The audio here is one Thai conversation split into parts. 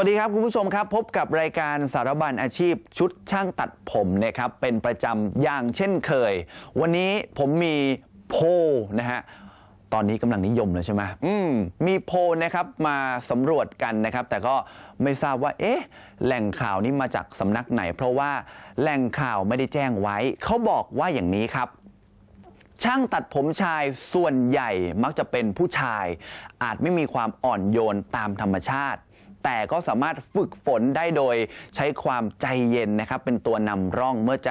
วัสดีครับคุณผู้ชมครับ พบกับรายการสารบัญอาชีพชุดช่างตัดผมนะครับเป็นประจำอย่างเช่นเคย วันนี้ผมมีโพลนะฮะตอนนี้กำลังนิยมเลยใช่ไหมอืมมีโพลนะครับมาสำรวจกันนะครับ แต่ก็ไม่ทราบว่า เอ๊ะ แหล่งข่าวนี้มาจากสำนักไหน เพราะว่าแหล่งข่าวไม่ได้แจ้งไว้ เขาบอกว่าอย่างนี้ครับช่างตัดผมชายส่วนใหญ่มักจะเป็นผู้ชาย อาจไม่มีความอ่อนโยนตามธรรมชาติ แต่ก็สามารถฝึกฝนได้โดยใช้ความใจเย็นนะครับเป็นตัวนำร่องเมื่อใจ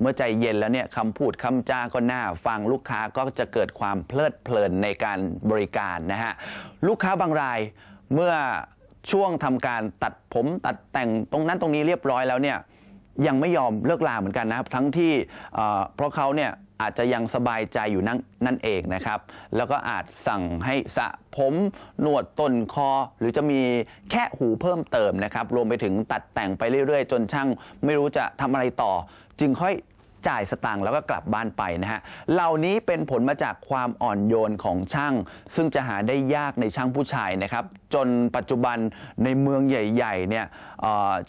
เมื่อใจเย็นแล้วเนี่ยคำพูดคำจาก็น่าฟังลูกค้าก็จะเกิดความเพลิดเพลินในการบริการนะฮะลูกค้าบางรายเมื่อช่วงทำการตัดผมตัดแต่งตรงนั้นตรงนี้เรียบร้อยแล้วเนี่ยยังไม่ยอมเลิกลาเหมือนกันนะครับทั้งที่เพราะเขาเนี่ย อาจจะยังสบายใจอยู่นั่นนั่นเองนะครับ แล้วก็อาจสั่งให้สระผมหนวดต้นคอ หรือจะมีแค่หูเพิ่มเติมนะครับ รวมไปถึงตัดแต่งไปเรื่อยๆ จนช่างไม่รู้จะทำอะไรต่อ จึงค่อย จ่ายสตางค์แล้วก็กลับบ้านไปนะฮะเหล่านี้เป็นผลมาจากความอ่อนโยนของช่าง ซึ่งจะหาได้ยากในช่างผู้ชายนะครับจนปัจจุบันในเมืองใหญ่ๆเนี่ย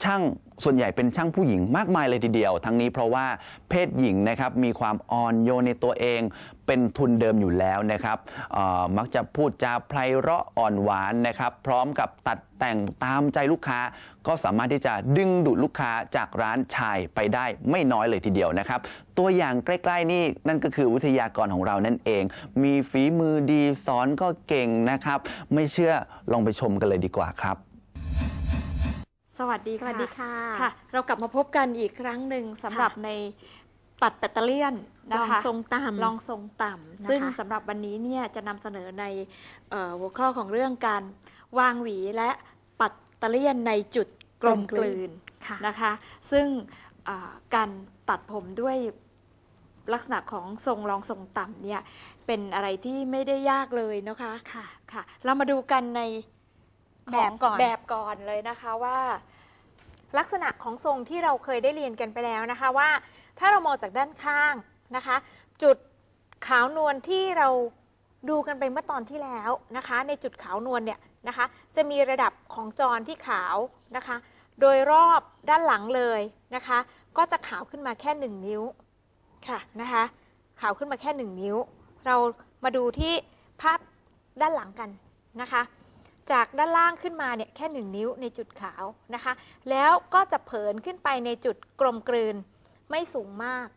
ช่างส่วนใหญ่เป็นช่างผู้หญิงมากมายเลยทีเดียว ทั้งนี้เพราะว่าเพศหญิงนะครับมีความอ่อนโยนในตัวเอง เป็นทุนเดิมอยู่แล้วนะครับมักจะพูดจาไพเราะอ่อนหวานนะครับ พร้อมกับตัดแต่งตามใจลูกค้า ก็สามารถที่จะดึงดูดลูกค้าจากร้านชายไปได้ไม่น้อยเลยทีเดียวนะครับ ตัวอย่างใกล้ๆนี่นั่นก็คือวิทยากรของเรานั่นเอง มีฝีมือดีสอนก็เก่งนะครับ ไม่เชื่อลองไปชมกันเลยดีกว่าครับสวัสดีสวัสดีค่ะค่ะ เรากลับมาพบกันอีกครั้งหนึ่งสำหรับในตัดแบตเตอรี่ยนลนะองคะทรงต่ำลองทรงต่ำนะคะซึ่งสำหรับวันนี้เนี่ยจะนำเสนอในเอ่อหัวข้อของเรื่องการวางหวีและปัดเตอร์เลียนในจุดกลมกลืนค่ะนะคะ ซึ่งอ่าการตัดผมด้วยลักษณะของทรงรองทรงต่ำเนี่ยเป็นอะไรที่ไม่ได้ยากเลยนะคะค่ะค่ะ เรามาดูกันในแบบก่อนแบบก่อนเลยนะคะว่าลักษณะของทรงที่เราเคยได้เรียนกันไปแล้วนะคะว่า ถ้าเรามองจากด้านข้างนะคะ จุดขาวนวลที่เรา ดูกันไปเมื่อตอนที่แล้วนะคะ ในจุดขาวนวลเนี่ยนะคะ จะมีระดับของจรที่ขาวนะคะ โดยรอบด้านหลังเลยนะคะ ก็จะขาวขึ้นมาแค่ 1 นิ้วค่ะนะคะ ขาวขึ้นมาแค่ 1 นิ้ว เรามาดูที่ภาพด้านหลังกันนะคะ จากด้านล่างขึ้นมาเนี่ยแค่ 1 นิ้วในจุดขาวนะคะ แล้วก็จะเผินขึ้นไปในจุดกลมกลืนไม่สูงมาก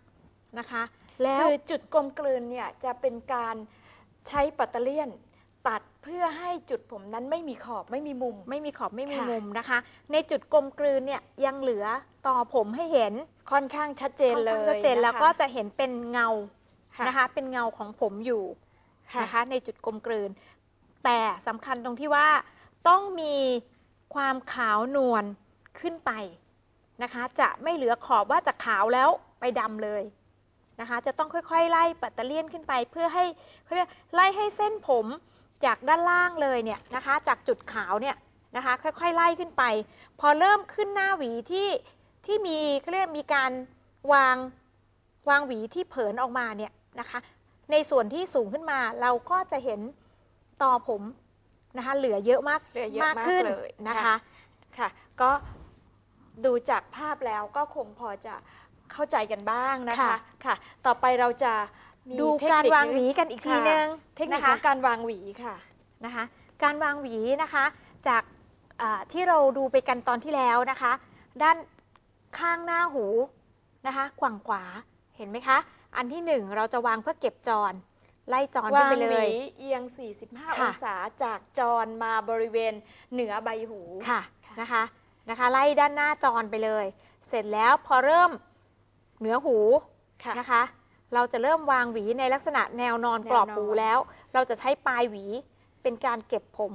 นะคะ แล้วคือจุดกลมกลืนเนี่ยจะเป็นการ ใช้ปัตเตอร์เลียนตัดเพื่อให้จุดผมนั้นไม่มีขอบไม่มีมุม ไม่มีขอบไม่มีค่ะ มุมนะคะ ในจุดกลมกลืนเนี่ยยังเหลือต่อผมให้เห็นค่อนข้างชัดเจนค่อนเลข้างยชัดเจนแล้วนะคะก็จะเห็นเป็นเงาค่ะนะคะ เป็นเงาของผมอยู่ค่ะนะคะ ในจุดกลมกลืน แต่สำคัญตรงที่ว่าต้องมีความขาวนวลขึ้นไปนะคะ จะไม่เหลือขอบว่าจะขาวแล้วไปดำเลย นะคะ จะต้องค่อยๆ ไล่ปัตเตอร์เลียนขึ้นไป เพื่อให้เขาเรียกไล่ให้เส้นผมจากด้านล่างเลยเนี่ยนะคะ จากจุดขาวเนี่ยนะคะ ค่อยๆ ไล่ขึ้นไป พอเริ่มขึ้นหน้าหวีที่ที่มีเขาเรียกมีการวางวางหวีที่เผินออกมาเนี่ยนะคะ ในส่วนที่สูงขึ้นมาเราก็จะเห็นต่อผมนะคะ เหลือเยอะมากเหลือเยอะมากขึ้นเลยนะคะ ค่ะค่ะก็ดูจากภาพแล้วก็คงพอจะ เข้าใจกันบ้างนะคะค่ะ ค่ะ ต่อไปเราจะมีดูเทคการนิควางหวีกันอีกทีค่ะนึงเทคนิคนะขคะองการวางหวีค่ะ นะคะการวางหวีนะคะจากอ่าที่เราดูไปกันตอนที่แล้วนะคะ ด้านข้างหน้าหูนะคะขวางขวาเห็นไหมคะ อันที่หนึ่งเราจะวางเพื่อเก็บจร ไล่จรขึ้นวางไปหเลวีย เอียง 45ค่ะองศาจากจรมาบริเวณเหนือใบหูค่ะ นะคะนะคะ ไล่ด้านหน้าจรไปเลย เสร็จแล้วพอเริ่ม เหนือหูค่ะ นะคะ เราจะเริ่มวางหวีในลักษณะแนวนอนแนวนอนกรอบหูแล้ว เราจะใช้ปลายหวีเป็นการเก็บผม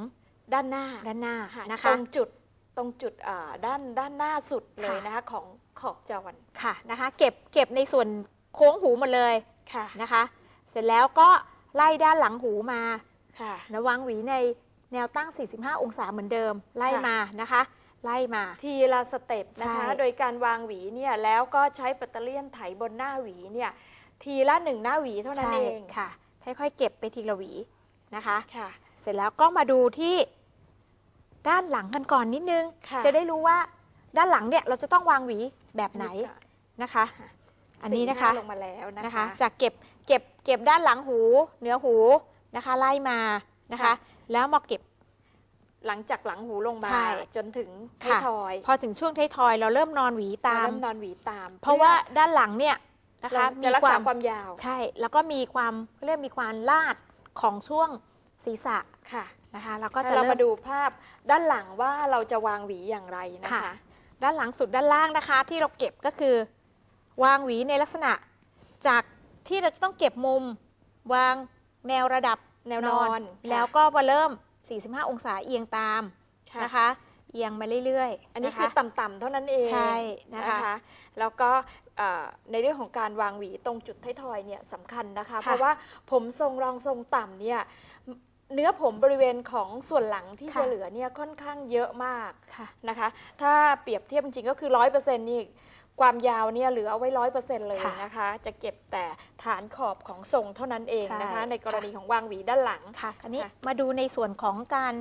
ด้านหน้าด้านหน้าค่ะนะตคะ รงจุดตรงจุดอ่าด้านด้านหน้าสุดเลยค่ะ นะคะของขอบจรค่ะนะคะ เก็บเก็บในส่วนโค้งหูหมดเลยค่ะนะคะ เสร็จแล้วก็ไล่ด้านหลังหูมา ค่ะ นะวางหวีในแนวตั้ง 45 องศาเหมือนเดิม ไล่ค่ะ มานะคะ ไล่มา ทีละสเต็ปนะคะ ใช่ โดยการวางหวีเนี่ยแล้วก็ใช้ปัตเตอร์เลียนไถบนหน้าหวีเนี่ยทีละหนึ่งหน้าหวีเท่านั้นใช่เองค่ะ ค่อยๆเก็บไปทีละหวีนะคะ ค่ะ เสร็จแล้วก็มาดูที่ด้านหลังกันก่อนนิดนึง ค่ะ จะได้รู้ว่าด้านหลังเนี่ยเราจะต้องวางหวีแบบไหนค่ะนะคะ อันนี้นะคะ สีหาลงมาแล้วนะนะคะคะ จากเก็บเก็บเก็บด้านหลังหูเหนือหูนะคะ ไล่มานะคะ ค่ะ แล้วมาเก็บ หลังจากหลังหูลงมาใช่ จนถึงท้ายค่ะทอยพอถึงช่วงท้ายทอยเราเริ่มนอนหวีตาม เริ่มนอนหวีตามเพราะว่าด้านหลังเนี่ยนะเราคะจะรักษาความยาว ใช่ แล้วก็มีความเรียกมีความลาดของช่วงศีรษะค่ะนะคะแล้วก็ก็จะจะเราเริ่มาดูภาพด้านหลังว่าเราจะวางหวีอย่างไรนะค่ะคะ ด้านหลังสุดด้านล่างนะคะ ที่เราเก็บก็คือ วางหวีในลักษณะ จากที่เราจะต้องเก็บมุม วางแนวระดับแนวนอน แล้วก็มาเริ่ม 45 องศาเอียงตามค่ะนะคะเอียงมาเรื่อยๆ อันนี้ะะคือต่ำๆเท่านั้นเองใช่นะคะแล้วก็เอ่อในเรื่องของการวางหวีตรงจุดท้ายทอยเนี่ยสำคัญนะคะค่ะเพราะว่าผมทรงรองทรงต่ำเนี่ยเนื้อผมบริเวณของส่วนหลังที่ค่ะจะเหลือเนี่ยค่อนข้างเยอะมากค่ะนะคะ ถ้าเปรียบเทียบจริงๆก็คือร้อยเปอร์เซ็นต์นี่ ความยาวเนี่ยเหลือเอาไว้ร้อยเปอร์เซ็นต์เลยค่ะนะคะ จะเก็บแต่ฐานขอบของทรงเท่านั้นเองนะคะใช่ในกรณีของวางหวีด้านหลังค่ะคราวนี้ค่ะมาดูในส่วนของการ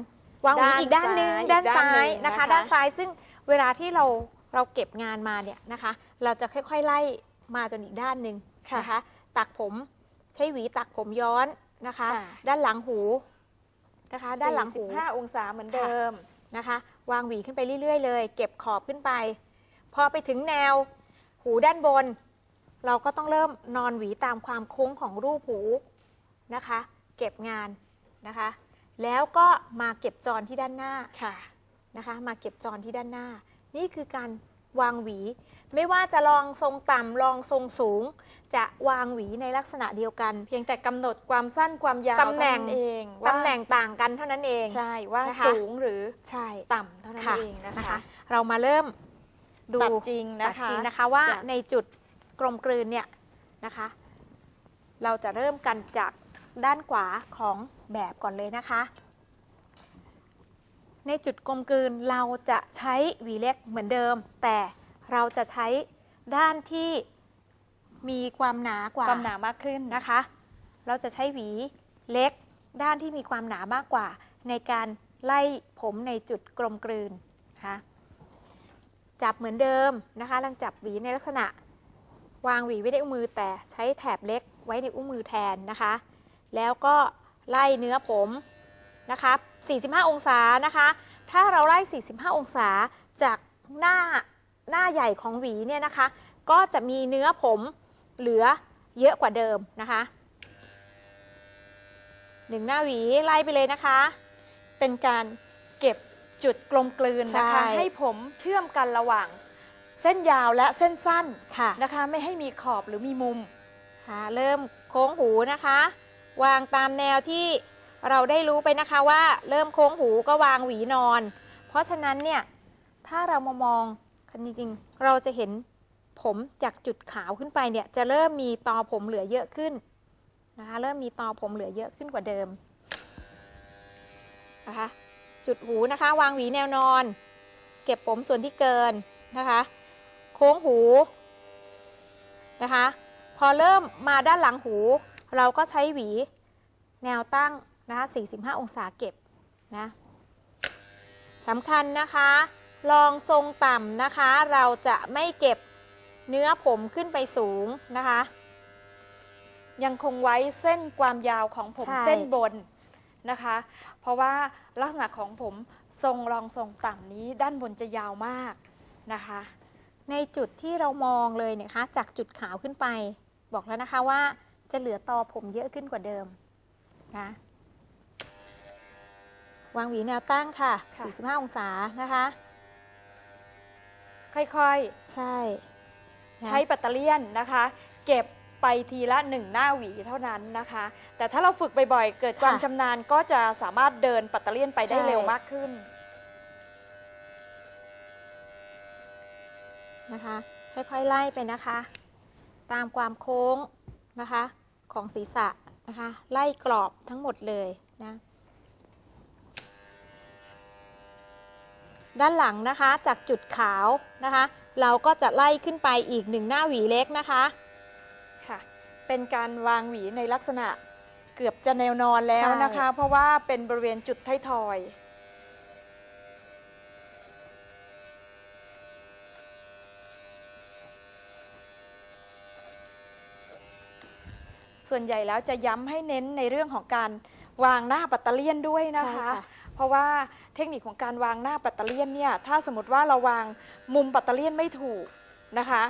วางหวีด้านอีกด้านหนึ่งซ้ายด้านอีกด้านซ้าหนึ่ยงนะคะนะคะ ด้านซ้ายซึ่งเวลาที่เราเราเก็บงานมาเนี่ยนะคะ เราจะค่อยๆไล่มาจนอีกด้านหนึ่งค่ะนะคะตักผมใช้หวีตักผมย้อนนะคะค่ะด้านหลังหูนะคะ ด้านหลังหู45องศาเหมือนเดิมนะคะ วางหวีขึ้นไปเรื่อยๆ เลย เก็บขอบขึ้นไป พอไปถึงแนวหูด้านบน เราก็ต้องเริ่มนอนหวีตามความโค้งของรูปหูนะคะ เก็บงานนะคะ แล้วก็มาเก็บจรที่ด้านหน้าค่ะนะคะ มาเก็บจรที่ด้านหน้า นี่คือการวางหวี ไม่ว่าจะลองทรงต่ำลองทรงสูง จะวางหวีในลักษณะเดียวกัน เพียงแต่กำหนดความสั้นความยาวตำแหน่งเท่าเองว่าตำแหน่งต่างกันเท่านั้นเองใช่ว่านะคะสูงหรือใช่ต่ำเท่านั้นค่ะเองนะคะนะคะ เรามาเริ่ม ดูตัดจริงตันะดคะจริงนะคะว่าจากในจุดกลมกลืนเนี่ยนะคะ เราจะเริ่มกันจากด้านขวาของแบบก่อนเลยนะคะ ในจุดกลมกลืนเราจะใช้หวีเล็กเหมือนเดิม แต่เราจะใช้ด้านที่มีความหนากว่า ความหนามากขึ้นนะคะ เราจะใช้หวีเล็กด้านที่มีความหนามากกว่า ในการไล่ผมในจุดกลมกลืนนะคะ จับเหมือนเดิมนะคะลังจับหวีในลักษณะ วางหวีไว้ในอุ้งมือแต่ใช้แถบเล็กไว้ในอุ้งมือแทนนะคะ แล้วก็ไล่เนื้อผมนะคะ45 องศานะคะ ถ้าเราไล่ 45 องศาจากหน้าหน้าใหญ่ของหวีเนี่ยนะคะ ก็จะมีเนื้อผมเหลือเยอะกว่าเดิมนะคะหนึ่งหน้าหวีไล่ไปเลยนะคะ เป็นการเก็บ จุดกลมกลืนนะคะ ใช่ ให้ผมเชื่อมกันระหว่าง เส้นยาวและเส้นสั้นค่ะนะคะ ไม่ให้มีขอบหรือมีมุมค่ะเริ่มโค้งหูนะคะ วางตามแนวที่เราได้รู้ไปนะคะว่า เริ่มโค้งหูก็วางหวีนอน เพราะฉะนั้นเนี่ยถ้าเรามามองกันจริงๆเราจะเห็นผมจากจุดขาวขึ้นไปเนี่ยจะเริ่มมีตอผมเหลือเยอะขึ้นนะคะ เริ่มมีตอผมเหลือเยอะขึ้นกว่าเดิมนะคะ จุดหูนะคะ วางหวีแนวนอน เก็บผมส่วนที่เกินนะคะ โค้งหูนะคะ พอเริ่มมาด้านหลังหู เราก็ใช้หวีแนวตั้งนะคะ45 องศาเก็บนะสำคัญนะคะ ลองทรงต่ำนะคะ เราจะไม่เก็บเนื้อผมขึ้นไปสูงนะคะ ยังคงไว้เส้นความยาวของผมใช่เส้นบน นะคะ เพราะว่าลักษณะของผมทรงรองทรงต่ำนี้ด้านบนจะยาวมากนะคะ ในจุดที่เรามองเลยเนี่ยคะ จากจุดขาวขึ้นไป บอกแล้วนะคะว่าจะเหลือตอผมเยอะขึ้นกว่าเดิมนะวางหวีแนวตั้งค่ะ ค่ะ 45 องศานะคะ ค่อยใช่ๆใช้ปัตเตอร์เลียนนะคะ เก็บ ไปทีละหนึ่งหน้าหวีเท่านั้นนะคะ แต่ถ้าเราฝึกบ่อยๆ เกิดความชำนาญก็จะสามารถเดินปัตเตอร์เลียนไปได้เร็วมากขึ้น นะคะค่อยๆไล่ไปนะคะ ตามความโค้งนะคะ ของศีรษะนะคะ ไล่กรอบทั้งหมดเลยนะด้านหลังนะคะจากจุดขาวนะคะ เราก็จะไล่ขึ้นไปอีกหนึ่งหน้าหวีเล็กนะคะ ค่ะ เป็นการวางหวีในลักษณะเกือบจะแนวนอนแล้วนะคะ เพราะว่าเป็นบริเวณจุดไทยทอย ส่วนใหญ่แล้วจะย้ำให้เน้นในเรื่องของการวางหน้าปัตเตอร์เลียนด้วยนะใช่คะค่ะเพราะว่าเทคนิคของการวางหน้าปัตเตอร์เลียนเนี่ย ถ้าสมมติว่าเราวางมุมปัตเตอร์เลียนไม่ถูกนะคะ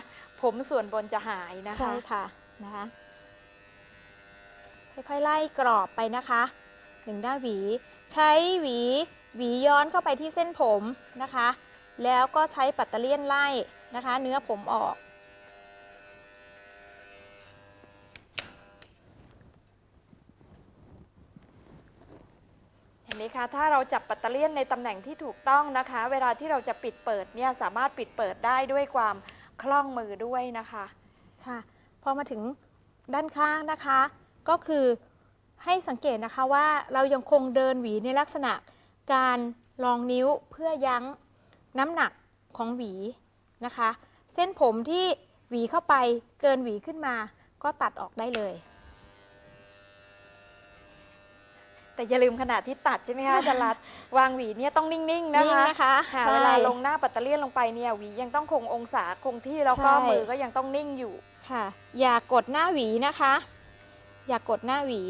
ผมส่วนบนจะหายนะคะ ใช่ค่ะ นะคะค่อยๆไล่กรอบไปนะคะหนึ่งหน้าหวี ใช้หวีหวีย้อนเข้าไปที่เส้นผมนะคะ แล้วก็ใช้ปัตเตอร์เลียนไล่นะคะ เนื้อผมออกเห็นไหมคะถ้าเราจับปัตเตอร์เลียนในตำแหน่งที่ถูกต้องนะคะ เวลาที่เราจะปิดเปิดเนี่ยสามารถปิดเปิดได้ด้วยความคล่องมือด้วยนะคะ ค่ะ พอมาถึงด้านข้างนะคะ ก็คือให้สังเกตนะคะว่าเรายังคงเดินหวีในลักษณะการรองนิ้วเพื่อยั้งน้ำหนักของหวีนะคะ เส้นผมที่หวีเข้าไปเกินหวีขึ้นมาก็ตัดออกได้เลย แต่อย่าลืมขนาดที่ตัดใช่ไหมคะอาจะรัดวางหวีเนี่ยต้องนิ่งๆนะนิ่งคะนะคะค่ะใช่เวลาลงหน้าปัตเตอร์เลียนลงไปเนี่ยหวียังต้องคงองศาคงที่แล้วก็ใช่ มือก็ยังต้องนิ่งอยู่ ค่ะ อย่ากดหน้าหวีนะคะ อย่ากดหน้าหวี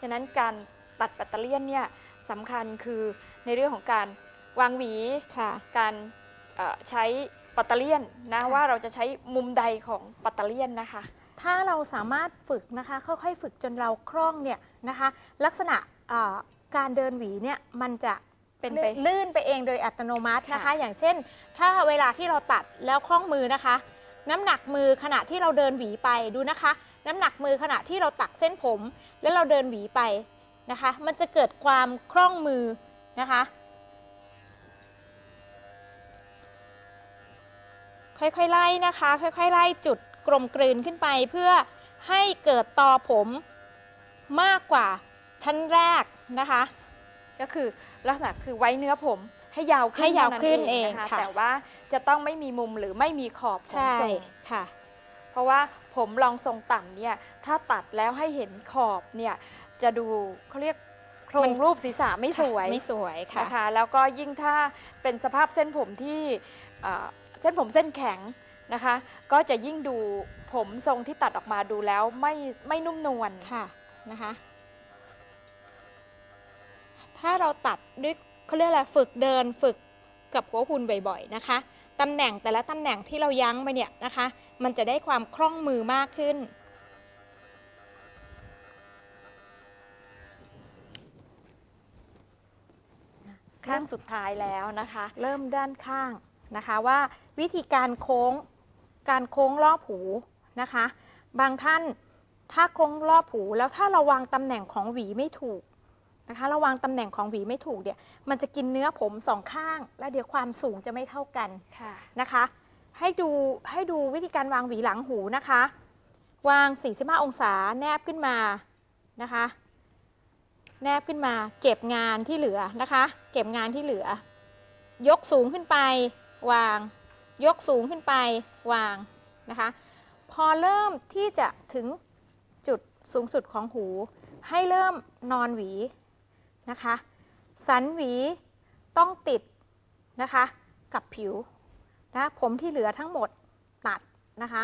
ฉะนั้นการตัดปัตเตอร์เลียนเนี่ยสำคัญคือในเรื่องของการวางหวี ค่ะ การเอ่อใช้ ปัตเตอร์เลียนนะค่ะว่าเราจะใช้มุมใดของปัตเตอร์เลียนนะคะ ถ้าเราสามารถฝึกนะคะ ค่อยๆ ฝึกจนเราคล่องเนี่ยนะคะ ลักษณะเอ่อการเดินหวีเนี่ยมันจะเป็นไปลื่นไปเองโดยอัตโนมัตินะคะค่ะอย่างเช่น ถ้าเวลาที่เราตัดแล้วคล่องมือนะคะ น้ำหนักมือขณะที่เราเดินหวีไปดูนะคะ น้ำหนักมือขณะที่เราตักเส้นผม แล้วเราเดินหวีไปนะคะ มันจะเกิดความคล่องมือนะคะ ค่อยๆไล่นะคะ ค่อยๆไล่จุดกลมกลืนขึ้นไปเพื่อให้เกิดตอผมมากกว่าชั้นแรกนะคะ ก็คือลักษณะคือไว้เนื้อผมให้ยาวขึ้นให้ยาวขึ้นท่เองนะคะค่ะแต่ว่าจะต้องไม่มีมุมหรือไม่มีขอบของใช่ทรงค่ะ เพราะว่าผมรองทรงต่ำเนี่ยถ้าตัดแล้วให้เห็นขอบเนี่ยจะดูเขาเรียกโครมังนรูปศีรษะไม่สวยไม่สวยค่ะนะคะแล้วก็ยิ่งถ้าเป็นสภาพเส้นผมที่ เอ่อเส้นผมเส้นแข็งนะคะ ก็จะยิ่งดูผมทรงที่ตัดออกมาดูแล้วไม่ไม่นุ่มนวลค่ะนะคะ ถ้าเราตัดด้วยเขาเรียกอะไรฝึกเดินฝึกกับหัวหุ่นบ่อยๆนะคะตำแหน่งแต่ละตำแหน่งที่เรายั้งไปเนี่ยนะคะ มันจะได้ความคล่องมือมากขึ้น ข้างสุดท้ายแล้วนะคะ เริ่มด้านข้าง นะคะว่าวิธีการโค้งการโค้งรอบหูนะคะ บางท่านถ้าโค้งรอบหูแล้วถ้าเราวางตำแหน่งของหวีไม่ถูกนะคะเราวางตำแหน่งของหวีไม่ถูกเนี่ยมันจะกินเนื้อผมสองข้าง และเดี๋ยวความสูงจะไม่เท่ากันค่ะนะคะ ให้ดูให้ดูวิธีการวางหวีหลังหูนะคะ วาง 45 องศาแนบขึ้นมานะคะ แนบขึ้นมาเก็บงานที่เหลือนะคะ เก็บงานที่เหลือ ยกสูงขึ้นไป วาง ยกสูงขึ้นไปวางนะคะ พอเริ่มที่จะถึงจุดสูงสุดของหู ให้เริ่มนอนหวีนะคะ สันหวีต้องติดนะคะ กับผิวนะผมที่เหลือทั้งหมดตัดนะคะ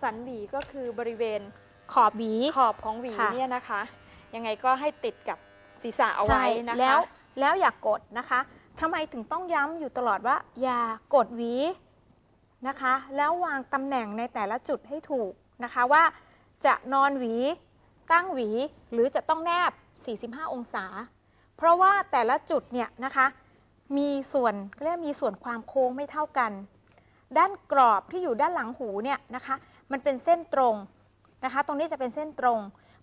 สันหวีก็คือบริเวณขอบหวีขอบของหวีค่ะเนี่ยนะคะ ยังไงก็ให้ติดกับศีรษะเอาไว้นะคะใช่แล้วแล้วอย่ากกดนะคะ ทำไมถึงต้องย้ำอยู่ตลอดว่า อย่ากดหวีนะคะ แล้ววางตำแหน่งในแต่ละจุดให้ถูกนะคะว่าจะนอนหวีตั้งหวีหรือจะต้องแนบ 45 องศา เพราะว่าแต่ละจุดเนี่ยนะคะมีส่วนเรียกมีส่วนความโค้งไม่เท่ากัน ด้านกรอบที่อยู่ด้านหลังหูเนี่ยนะคะมันเป็นเส้นตรงนะคะ ตรงนี้จะเป็นเส้นตรง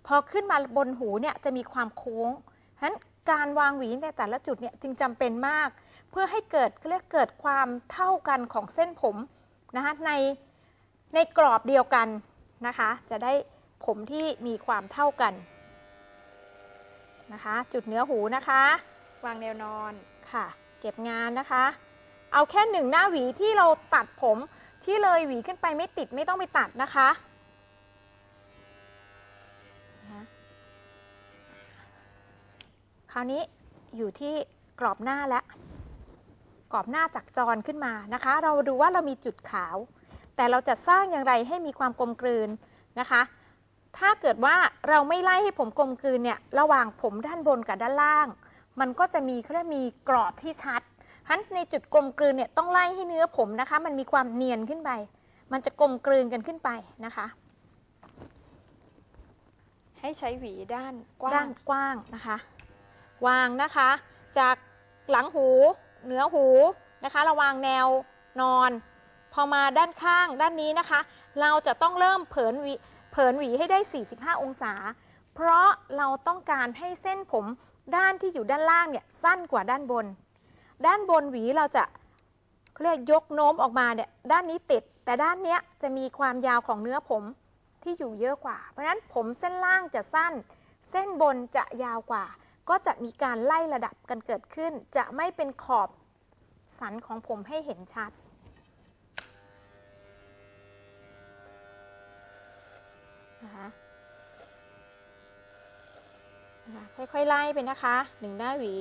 พอขึ้นมาบนหูเนี่ยจะมีความโค้งฉะนั้น การวางหวีในแต่ละจุดเนี่ยจึงจำเป็นมาก เพื่อให้เกิดเขาเรียกเกิดความเท่ากันของเส้นผมนะคะในในกรอบเดียวกันนะคะ จะได้ผมที่มีความเท่ากันนะคะ จุดเหนือหูนะคะ วางแนวนอนค่ะ เก็บงานนะคะ เอาแค่หนึ่งหน้าหวีที่เราตัดผมที่เลยหวีขึ้นไปไม่ติดไม่ต้องไปตัดนะคะนะคะ คราวนี้อยู่ที่กรอบหน้าแล้วกรอบหน้าจากจรขึ้นมานะคะ เราดูว่าเรามีจุดขาว แต่เราจะสร้างอย่างไรให้มีความกลมกลืนนะคะ ถ้าเกิดว่าเราไม่ไล่ให้ผมกลมกลืนเนี่ยระหว่างผมด้านบนกับด้านล่าง มันก็จะมีเขาเรียกมีกรอบที่ชัดฉะนั้นในจุดกลมกลืนเนี่ยต้องไล่ให้เนื้อผมนะคะ มันมีความเนียนขึ้นไป มันจะกลมกลืนกันขึ้นไปนะคะ ให้ใช้หวีด้านกว้าด้างนกว้างนะคะ วางนะคะ จากหลังหูเหนือหูนะคะเราวางแนวนอน พอมาด้านข้างด้านนี้นะคะ เราจะต้องเริ่มเผินหวีเผินหวีให้ได้ 45 องศา เพราะเราต้องการให้เส้นผมด้านที่อยู่ด้านล่างเนี่ยสั้นกว่าด้านบน ด้านบนหวีเราจะเขาเรียกยกโน้มออกมาเนี่ยด้านนี้ติด แต่ด้านเนี้ยจะมีความยาวของเนื้อผมที่อยู่เยอะกว่า เพราะฉะนั้นผมเส้นล่างจะสั้น เส้นบนจะยาวกว่า ก็จะมีการไล่ระดับกันเกิดขึ้น จะไม่เป็นขอบสันของผมให้เห็นชัด นะคะค่อยๆ ไล่ไปนะคะหนึ่งหน้าหวี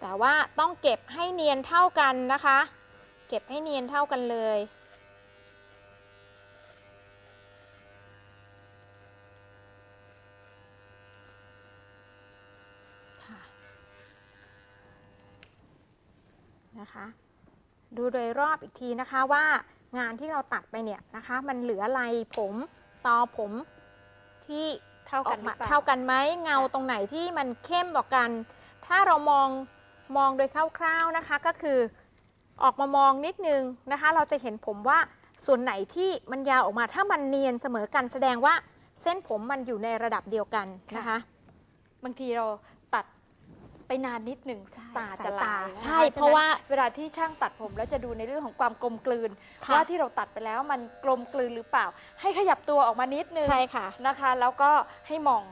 แต่ว่าต้องเก็บให้เนียนเท่ากันนะคะ เก็บให้เนียนเท่ากันเลย ค่ะนะคะ ดูโดยรอบอีกทีนะคะว่างานที่เราตัดไปเนี่ยนะคะ มันเหลืออะไรผมตอผมที่เท่าอกัอนกหรืมาอเปล่าเท่ากันไหมเงาตรงไหนที่มันเข้มกว่ากัน ถ้าเรามองมองโดยคร่าวๆนะคะก็คือออกมามองนิดนึงนะคะ เราจะเห็นผมว่าส่วนไหนที่มันยาวออกมาถ้ามันเนียนเสมอกันแสดงว่าเส้นผมมันอยู่ในระดับเดียวกันนะคะ บางทีเราตัด ไปนานนิดหนึ่งตาสายจะลายใช่นคเพราะว่าฉนั้นเวลาที่ช่างตัดผมแล้วจะดูในเรื่องของความกลมกลืน ค่ะว่าที่เราตัดไปแล้วมันกลมกลืนหรือเปล่า ให้ขยับตัวออกมานิดนึงใช่ค่ะ นะคะ แล้วก็ให้มอง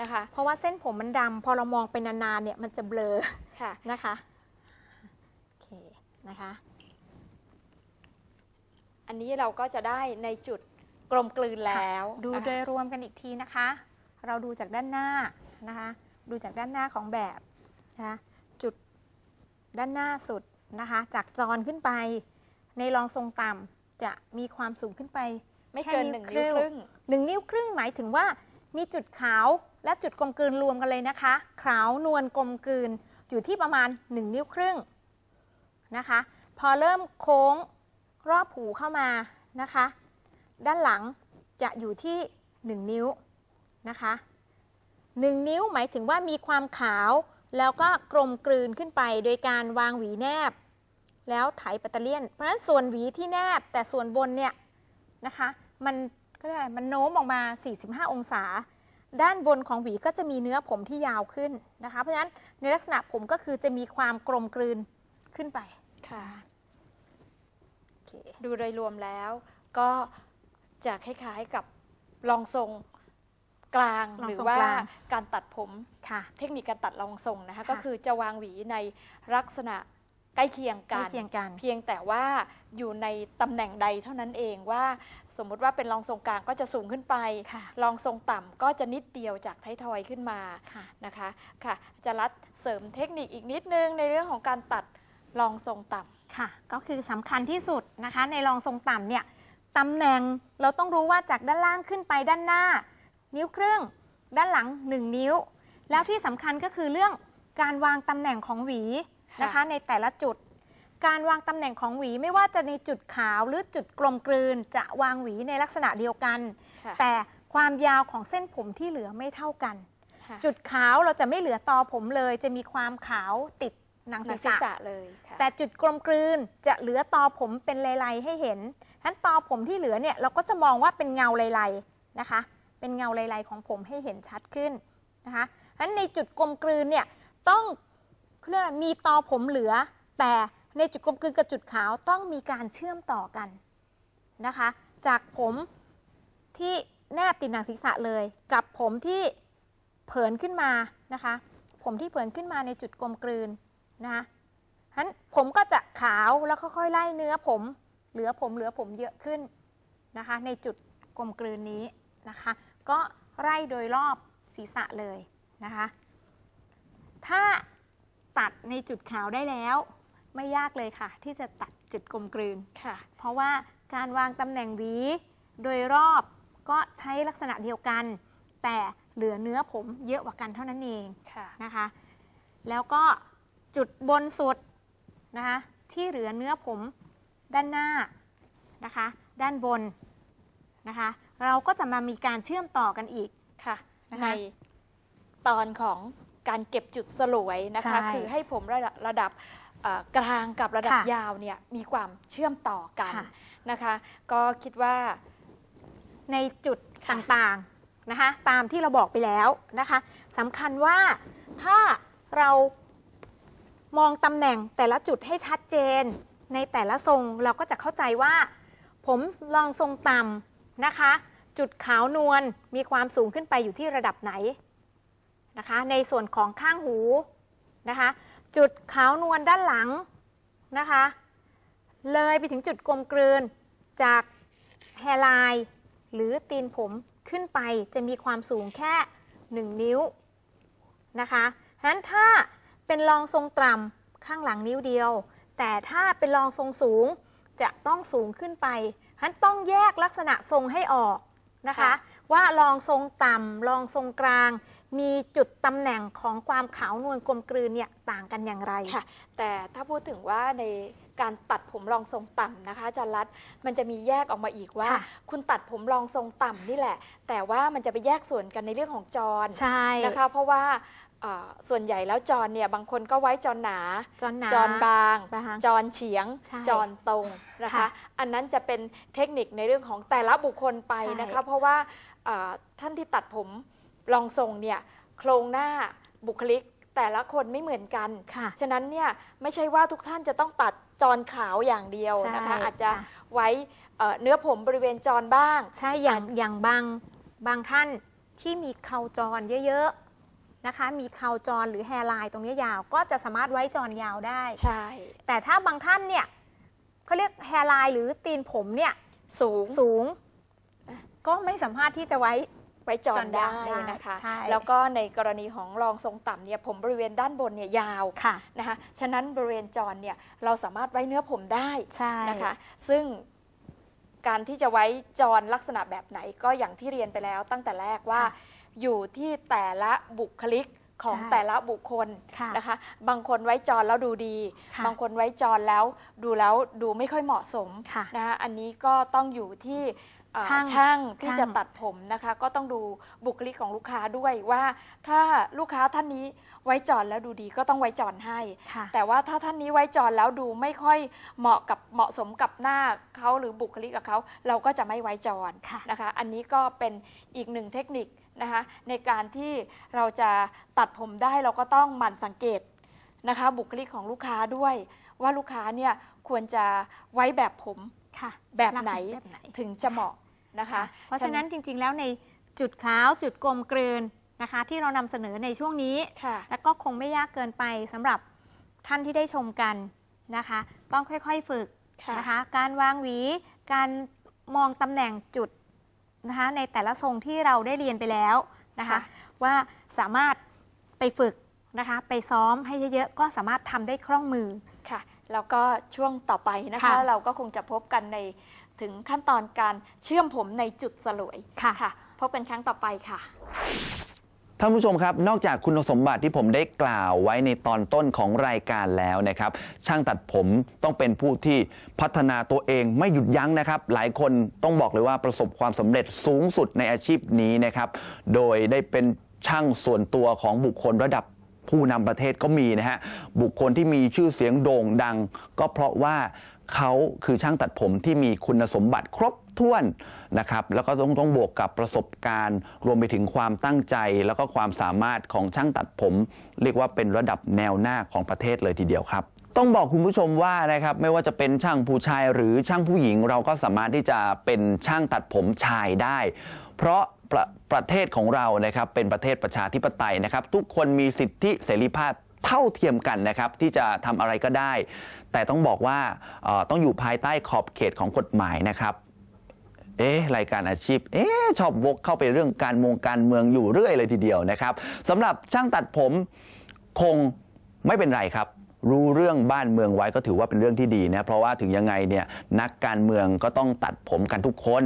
นะคะเพราะว่าเส้นผมมันดำพอเรามองไปนานๆเนี่ยมันจะเบลอ ค่ะ นะคะโอเคนะคะ อันนี้เราก็จะได้ในจุดกลมกลืนแล้วดูนะคะ โดยรวมกันอีกทีนะคะ เราดูจากด้านหน้านะคะ ดูจากด้านหน้าของแบบ นะคะจุดด้านหน้าสุดนะคะ จากจรขึ้นไป ในรองทรงต่ำจะมีความสูงขึ้นไป ไม่เกินแค่หนึ่งนิ้วครึ่งหนึ่งนิ้วครึ่งหมายถึงว่า มีจุดขาวและจุดกลมกลืนรวมกันเลยนะคะ ขาวนวลกลมกลืนอยู่ที่ประมาณ 1 นิ้วครึ่งนะคะ พอเริ่มโค้งรอบหูเข้ามานะคะ ด้านหลังจะอยู่ที่ 1 นิ้วนะคะ 1 นิ้วหมายถึงว่ามีความขาว แล้วก็กลมกลืนขึ้นไปโดยการวางหวีแนบ แล้วไถปัตเตอร์เลียน เพราะฉะนั้นส่วนหวีที่แนบแต่ส่วนบนเนี่ยนะคะ มันก็เรียกอะไรมันโน้มออกมา 45 องศา ด้านบนของหวีก็จะมีเนื้อผมที่ยาวขึ้นนะคะ เพราะฉะนั้นในลักษณะผมก็คือจะมีความกลมกลืนขึ้นไปค่ะโอเคดูโดยรวมแล้วก็จะคล้ายๆกับรองทรง กลางรองหรือทรงว่ากลางการตัดผมค่ะเทคนิคการตัดรองทรงนะคะ ค่ะก็คือจะวางหวีในลักษณะใกล้เคียงใกล้กันเคียงกันเพียงแต่ว่าอยู่ในตำแหน่งใดเท่านั้นเองว่า สมมุติว่าเป็นรองทรงกลางก็จะสูงขึ้นไป ค่ะรองทรงต่ำก็จะนิดเดียวจากท้ายทอยขึ้นมา ค่ะ นะคะค่ะจะรัดเสริมเทคนิคอีกนิดนึงในเรื่องของการตัดรองทรงต่ำ ค่ะก็คือสำคัญที่สุดนะคะ ในรองทรงต่ำเนี่ยตำแหน่งเราต้องรู้ว่าจากด้านล่างขึ้นไปด้านหน้า นิ้วครึ่ง ด้านหลัง 1 นิ้ว แล้วที่สำคัญก็คือเรื่องการวางตำแหน่งของหวีนะคะค่ะในแต่ละจุด การวางตำแหน่งของหวีไม่ว่าจะในจุดขาวหรือจุดกลมกลืน จะวางหวีในลักษณะเดียวกันค่ะแต่ความยาวของเส้นผมที่เหลือไม่เท่ากันค่ะจุดขาวเราจะไม่เหลือตอผมเลย จะมีความขาวติดหนังหนัศีงรศีรษะษะเลยค่ะแต่จุดกลมกลืนจะเหลือตอผมเป็นลายๆให้เห็นฉะนั้นตอผมที่เหลือเนี่ยเราก็จะมองว่าเป็นเงาลายๆนะคะ เป็นเงาลายๆของผมให้เห็นชัดขึ้นนะคะฉะนั้นในจุดกลมกลืนเนี่ยต้องเรียกอะไรมีตอผมเหลือ แต่ในจุดกลมกลืนกับจุดขาวต้องมีการเชื่อมต่อกันนะคะ จากผมที่แนบติดหนังศีรษะเลย กับผมที่เผินขึ้นมานะคะ ผมที่เผินขึ้นมาในจุดกลมกลืนนะคะฉะนั้นผมก็จะขาวแล้วค่อยๆไล่เนื้อผม เหลือผมเหลือผมเยอะขึ้นนะคะ ในจุดกลมกลืนนี้ นะคะ ก็ไล่โดยรอบศีรษะเลยนะคะ ถ้าตัดในจุดขาวได้แล้วไม่ยากเลยค่ะ ที่จะตัดจุดกลมกลืนค่ะ เพราะว่าการวางตำแหน่งหวี โดยรอบก็ใช้ลักษณะเดียวกัน แต่เหลือเนื้อผมเยอะกว่ากันเท่านั้นเองค่ะนะคะ แล้วก็จุดบนสุดนะคะที่เหลือเนื้อผมด้านหน้านะคะ ด้านบนนะคะ เราก็จะมามีการเชื่อมต่อกันอีก ค่ะนะคะในตอนของการเก็บจุดสลวยนะคะ ใช่คือให้ผมระดับระดับเอ่อกลางกับระดับค่ะยาวเนี่ยมีความเชื่อมต่อกันค่ะ นะคะ ก็คิดว่า ในจุดค่ะต่างๆนะคะ ตามที่เราบอกไปแล้วนะคะสำคัญว่าถ้าเรามองตำแหน่งแต่ละจุดให้ชัดเจน ในแต่ละทรงเราก็จะเข้าใจว่า ผมลองทรงต่ำ นะคะ จุดขาวนวลมีความสูงขึ้นไปอยู่ที่ระดับไหนนะคะ ในส่วนของข้างหูนะคะ จุดขาวนวลด้านหลังนะคะ เลยไปถึงจุดกลมกลืนจากแฮร์ไลน์หรือตีนผมขึ้นไปจะมีความสูงแค่ 1 นิ้วนะคะฉะนั้นถ้าเป็นรองทรงต่ำข้างหลังนิ้วเดียว แต่ถ้าเป็นรองทรงสูงจะต้องสูงขึ้นไป ฉะนั้นต้องแยกลักษณะทรงให้ออกนะคะ ค่ะ ว่ารองทรงต่ำรองทรงกลาง มีจุดตำแหน่งของความขาวนวลกลมกลืนเนี่ยต่างกันอย่างไร ค่ะ แต่ถ้าพูดถึงว่าในการตัดผมรองทรงต่ำนะคะอาจารย์รัตน์มันจะมีแยกออกมาอีกว่า ค่ะ คุณตัดผมรองทรงต่ำนี่แหละ แต่ว่ามันจะไปแยกส่วนกันในเรื่องของจรใช่ นะคะ เพราะว่าเอ่อส่วนใหญ่แล้วจรเนี่ยบางคนก็ไว้จรหนา จอนหนาจรบาง บางจรเฉียง ใช่จรตรงนะคะ ค่ะอันนั้นจะเป็นเทคนิคในเรื่องของแต่ละบุคคลไปนะคะ ใช่ เพราะว่าเอ่อท่านที่ตัดผมรองทรงเนี่ยโครงหน้าบุคลิกแต่ละคนไม่เหมือนกัน ค่ะ ฉะนั้นเนี่ยไม่ใช่ว่าทุกท่านจะต้องตัดจรขาวอย่างเดียวนะคะ ใช่อาจจะค่ะ ไว้เอ่อเนื้อผมบริเวณจรบ้าง ใช่อย่างอย่างบางบางท่านที่มีเคราจรเยอะๆ นะคะ มีเคราจรหรือแฮร์ไลน์ตรงนี้ยาว ก็จะสามารถไว้จรยาวได้ ใช่ แต่ถ้าบางท่านเนี่ยเขาเรียกแฮร์ไลน์หรือตีนผมเนี่ยสูงสูง ก็ไม่สามารถที่จะไว้ไว้จรจรได้ได้นะคะใช่แล้วก็ในกรณีของรองทรงต่ำเนี่ยผมบริเวณด้านบนเนี่ยยาวค่ะนะคะ ฉะนั้นบริเวณจรเนี่ยเราสามารถไว้เนื้อผมได้ใช่นะคะ ซึ่งการที่จะไว้จรลักษณะแบบไหนก็อย่างที่เรียนไปแล้วตั้งแต่แรกว่า อยู่ที่แต่ละบุคลิกของแต่ละบุคคลค่ะนะคะ บางคนไว้จรแล้วดูดี ค่ะบางคนไว้จรแล้วดูแล้วดูไม่ค่อยเหมาะสมค่ะนะคะอันนี้ก็ต้องอยู่ที่เอ่อช่างช่างที่ช่างจะตัดผมนะคะ ก็ต้องดูบุคลิกของลูกค้าด้วยว่า ถ้าลูกค้าท่านนี้ไว้จรแล้วดูดีก็ต้องไว้จรให้ ค่ะ แต่ว่าถ้าท่านนี้ไว้จรแล้วดูไม่ค่อยเหมาะกับเหมาะสมกับหน้าเขาหรือบุคลิกกับเขาเราก็จะไม่ไว้จร ค่ะ นะคะอันนี้ก็เป็นอีกหนึ่งเทคนิค นะคะในการที่เราจะตัดผมได้เราก็ต้องหมั่นสังเกตนะคะบุคลิกของลูกค้าด้วย ว่าลูกค้าเนี่ยควรจะไว้แบบผมค่ะแบบไหนลักษณะแบบไหนถึงจะเหมาะนะคะ เพราะฉะนั้นจริงๆแล้วในจุดขาวจุดกลมกลืนนะคะ ที่เรานำเสนอในช่วงนี้ค่ะและก็คงไม่ยากเกินไปสำหรับท่านที่ได้ชมกันนะคะ ต้องค่อยๆฝึกค่ะนะคะ การวางหวี การมองตำแหน่งจุด นะคะในแต่ละทรงที่เราได้เรียนไปแล้วนะคะ ค่ะ ว่าสามารถไปฝึกนะคะ ไปซ้อมให้เยอะๆก็สามารถทำได้คล่องมือ ค่ะ แล้วก็ช่วงต่อไปนะคะ ค่ะ เราก็คงจะพบกันในถึงขั้นตอนการเชื่อมผมในจุดสลวยค่ะค่ะพบกันครั้งต่อไปค่ะ ท่านผู้ชมครับ นอกจากคุณสมบัติที่ผมได้กล่าวไว้ในตอนต้นของรายการแล้วนะครับ ช่างตัดผมต้องเป็นผู้ที่พัฒนาตัวเองไม่หยุดยั้งนะครับ หลายคนต้องบอกเลยว่าประสบความสำเร็จสูงสุดในอาชีพนี้นะครับ โดยได้เป็นช่างส่วนตัวของบุคคลระดับผู้นำประเทศก็มีนะฮะ บุคคลที่มีชื่อเสียงโด่งดัง ก็เพราะว่าเขาคือช่างตัดผมที่มีคุณสมบัติครบถ้วนนะครับแล้วก็ต้องต้องบวกกับประสบการณ์ รวมไปถึงความตั้งใจ แล้วก็ความสามารถของช่างตัดผม เรียกว่าเป็นระดับแนวหน้าของประเทศเลยทีเดียวครับต้องบอกคุณผู้ชมว่านะครับไม่ว่าจะเป็นช่างผู้ชายหรือช่างผู้หญิง เราก็สามารถที่จะเป็นช่างตัดผมชายได้ เพราะประประเทศของเรานะครับเป็นประเทศประชาธิปไตยนะครับ ทุกคนมีสิทธิเสรีภาพเท่าเทียมกันนะครับ ที่จะทำอะไรก็ได้ แต่ต้องบอกว่าต้องอยู่ภายใต้ขอบเขตของกฎหมายนะครับ เอ๊ะรายการอาชีพเอ๊ะชอบวกเข้าไปเรื่องการมงการเมืองอยู่เรื่อยเลยทีเดียวนะครับสำหรับช่างตัดผมคงไม่เป็นไรครับรู้เรื่องบ้านเมืองไว้ก็ถือว่าเป็นเรื่องที่ดีนะเพราะว่าถึงยังไงเนี่ยนักการเมืองก็ต้องตัดผมกันทุกคน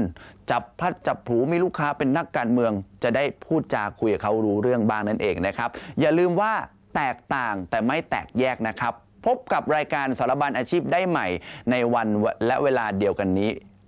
จับพลัดจับผูมีลูกค้าเป็นนักการเมืองจะได้พูดจาคุยกับเขารู้เรื่องบ้างนั่นเองนะครับอย่าลืมว่าแตกต่างแต่ไม่แตกแยกนะครับ พบกับรายการสารบัญอาชีพได้ใหม่ในวันและเวลาเดียวกันนี้